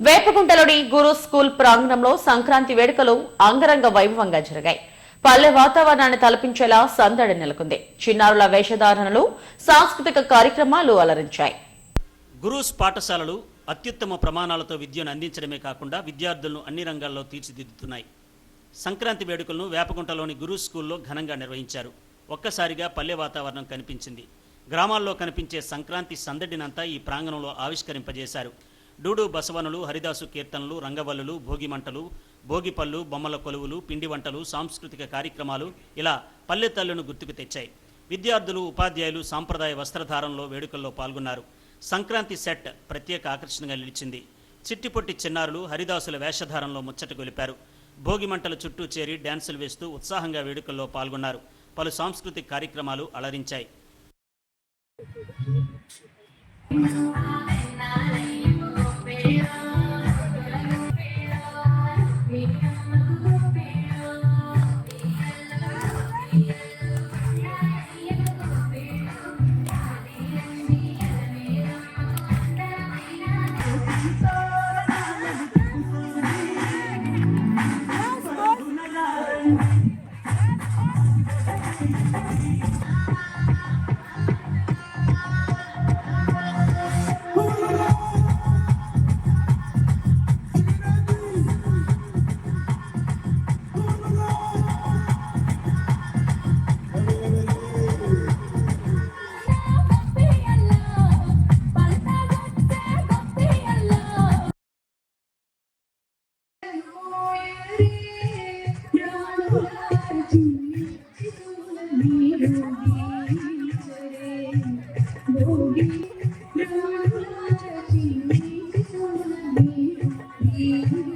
వేపగుంటలోని గురు school ప్రాంగణంలో సంక్రాంతి వేడుకలు అంగరంగ వైభవంగా జరిగాయి. పల్లె వాతావరణాన్ని తలపించేలా సందడి నెలకొంది. చిన్నారుల వేషధారణలు సాంస్కృతిక కార్యక్రమాలు అలరించాయి. గురూస్ పాఠశాలలు అత్యుత్తమ ప్రమాణాలతో విద్యను అందించడమే కాకుండా విద్యార్థులను అన్ని రంగాల్లో తీర్చిదిద్దుతున్నాయి. సంక్రాంతి వేడుకలను వేపగుంటలోని గురు స్కూల్లో ఘనంగా నిర్వహించారు. ఒక్కసారిగా పల్లె వాతావరణం కనిపించింది. గ్రామాల్లో కనిపించే సంక్రాంతి సందడినంతా ఈ ప్రాంగణంలో ఆవిష్కరింపజేశారు. డూడు బసవనులు హరిదాసు కీర్తనలు రంగవల్లులు భోగిమంటలు భోగిపళ్ళు బొమ్మల కొలువులు పిండి వంటలు సాంస్కృతిక కార్యక్రమాలు ఇలా పల్లెతల్లును గుర్తుకు తెచ్చాయి. విద్యార్థులు ఉపాధ్యాయులు సాంప్రదాయ వస్త్రధారంలో వేడుకల్లో పాల్గొన్నారు. సంక్రాంతి సెట్ ప్రత్యేక ఆకర్షణగా నిలిచింది. చిట్టిపొట్టి చిన్నారులు హరిదాసుల వేషధారంలో ముచ్చట గొలిపారు. భోగి మంటల చుట్టూ చేరి డ్యాన్సులు వేస్తూ ఉత్సాహంగా వేడుకల్లో పాల్గొన్నారు. పలు సాంస్కృతిక కార్యక్రమాలు అలరించాయి. Thank you.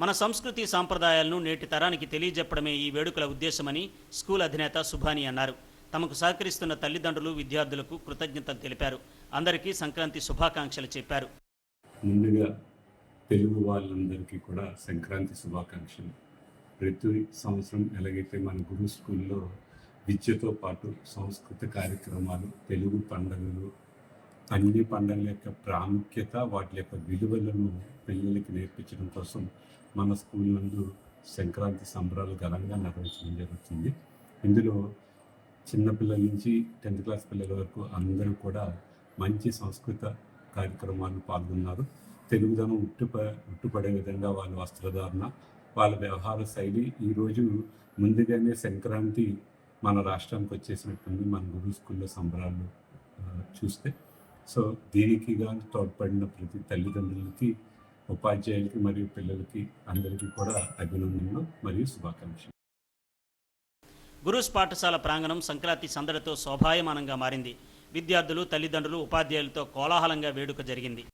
మన సంస్కృతి సాంప్రదాయాలను నేటి తరానికి తెలియజెప్పడమే ఈ వేడుకల ఉద్దేశమని స్కూల్ అధినేత సుభాని అన్నారు. తమకు సహకరిస్తున్న తల్లిదండ్రులు విద్యార్థులకు కృతజ్ఞతలు తెలిపారు. అందరికీ సంక్రాంతి శుభాకాంక్షలు చెప్పారు. ముందుగా తెలుగు వాళ్ళందరికీ కూడా సంక్రాంతి శుభాకాంక్షలు. ప్రతి సంవత్సరం ఎలాగైతే మన గురు స్కూల్లో విద్యతో పాటు సంస్కృత కార్యక్రమాలు తెలుగు పండుగలు అన్ని పండుగల యొక్క ప్రాముఖ్యత వాటి యొక్క విలువలను పిల్లలకి నేర్పించడం కోసం మన స్కూల్ నందు సంక్రాంతి సంబరాలు ఘనంగా నిర్వహించడం జరుగుతుంది. ఇందులో చిన్నపిల్లల నుంచి టెన్త్ క్లాస్ పిల్లల వరకు అందరూ కూడా మంచి సంస్కృత కార్యక్రమాలు పాల్గొన్నారు. తెలుగుదనం ఉట్టుప ఉట్టుపడే విధంగా వాళ్ళ వస్త్రధారణ వాళ్ళ వ్యవహార శైలి ఈరోజు ముందుగానే సంక్రాంతి మన రాష్ట్రానికి వచ్చేసినట్టుంది. మన గురు స్కూల్లో సంబరాలు చూస్తే సో దీనికి గాను తోడ్పడిన ప్రతి తల్లిదండ్రులకి ఉపాధ్యాయులకి మరియు పిల్లలకి అందరికీ కూడా అభినందనలు మరియు శుభాకాంక్షలు. గురుస్ పాఠశాల ప్రాంగణం సంక్రాంతి సందడితో శోభాయమానంగా మారింది. విద్యార్థులు తల్లిదండ్రులు ఉపాధ్యాయులతో కోలాహలంగా వేడుక జరిగింది.